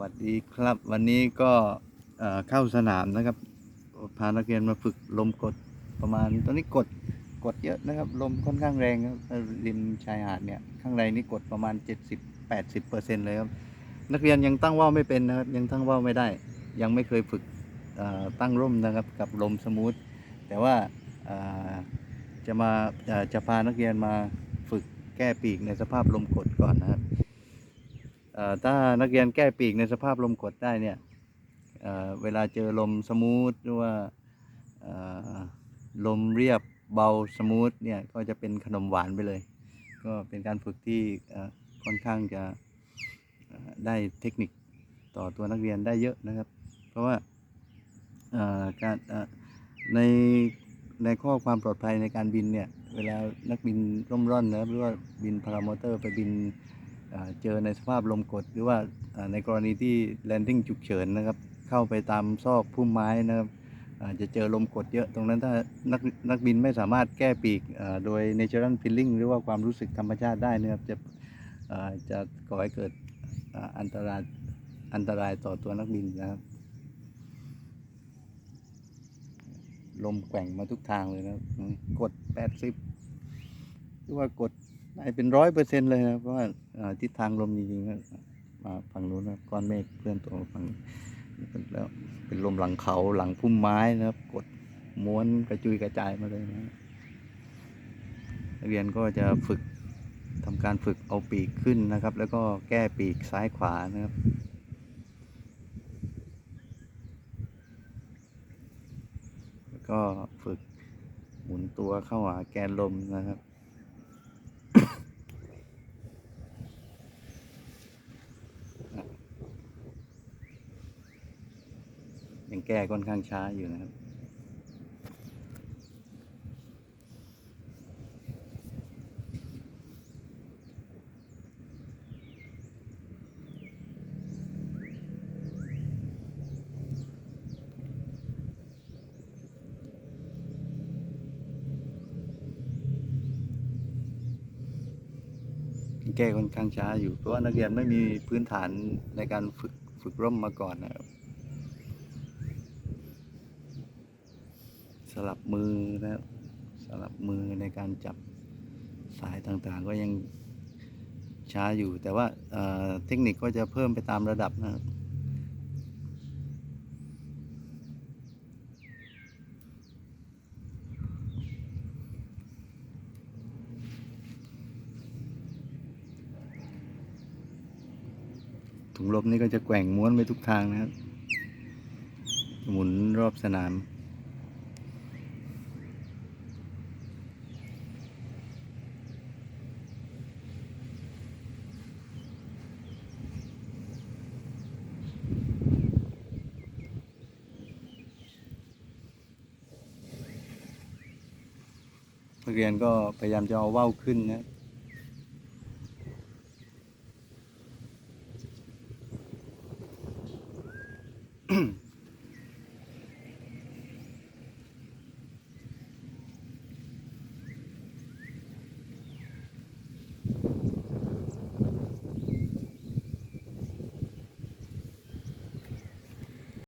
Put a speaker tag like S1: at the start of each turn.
S1: วัสดีครับวันนี้ก็เข้าสนามนะครับพานักเรียนมาฝึกลมกดประมาณตอนนี้กดกดเยอะนะครับ ลมค่อนข้างแรงครับริมชายหาดเนี่ยข้างในนี่กดประมาณ 70-80เปอร์เซ็นต์เลยครับนักเรียนยังตั้งว่าวไม่เป็นนะครับยังตั้งว่าวไม่ได้ ยังไม่เคยฝึกตั้งร่มนะครับกับลมสมูทแต่ว่าจะมาจะพานักเรียนมาฝึกแก้ปีกในสภาพลมกดก่อนนะครับ ถ้านักเรียนแก้ปีกในสภาพลมกดได้เนี่ยเเวลาเจอลมสมูทหรือว่าลมเรียบเบาสมูทเนี่ยก็จะเป็นขนมหวานไปเลย ก็เป็นการฝึกที่ค่อนข้างจะได้เทคนิคต่อตัวนักเรียนได้เยอะนะครับ เพราะว่าการในในข้อความปลอดภัยในการบินเนี่ยเวลานักบินร่มร่อนนะหรือว่าบินพารามอเตอร์ไปบิน เจอในสภาพลมกดหรือว่าในกรณีที่แลนดิ้งฉุกเฉินนะครับ เข้าไปตามซอกพุ่มไม้นะครับอาจะเจอลมกดเยอะตรงนั้นถ้านักนักบินไม่สามารถแก้ปีกโดย natural feeling หรือว่าความรู้สึกธรรมชาติได้นะครับ จะจะก่อให้เกิดอันตรายอันตรายต่อตัวนักบินนะครับ ลมแกว่งมาทุกทางเลยนะครับกด 80 หรือว่ากด ได้เป็นร้อยเปอร์เซ็นต์เลยนะเพราะว่าทิศทางลมจริงๆมาฝั่งนู้นนะก้อนเมฆเคลื่อนตัวฝั่งแล้วเป็นลมหลังเขาหลังพุ่มไม้นะครับ กดม้วนกระจุยกระจายมาเลยนะเรียนก็จะฝึกทำการฝึกเอาปีกขึ้นนะครับ แล้วก็แก้ปีกซ้ายขวานะครับ แล้วก็ฝึกหมุนตัวเข้าหาแกนลมนะครับ ยังแก้ค่อนข้างช้าอยู่นะครับ แก้ค่อนข้างช้าอยู่ เพราะว่านักเรียนไม่มีพื้นฐานในการฝึกฝึกร่มมาก่อนนะครับ สลับมือนะครับสลับมือในการจับสายต่างๆ ก็ยังช้าอยู่ แต่ว่าเเทคนิคก็จะเพิ่มไปตามระดับนะครับถุงลมนี่ก็จะแกว่งม้วนไปทุกทางนะครับ หมุนรอบสนาม เรียนก็พยายามจะเอาว่าวขึ้นนะ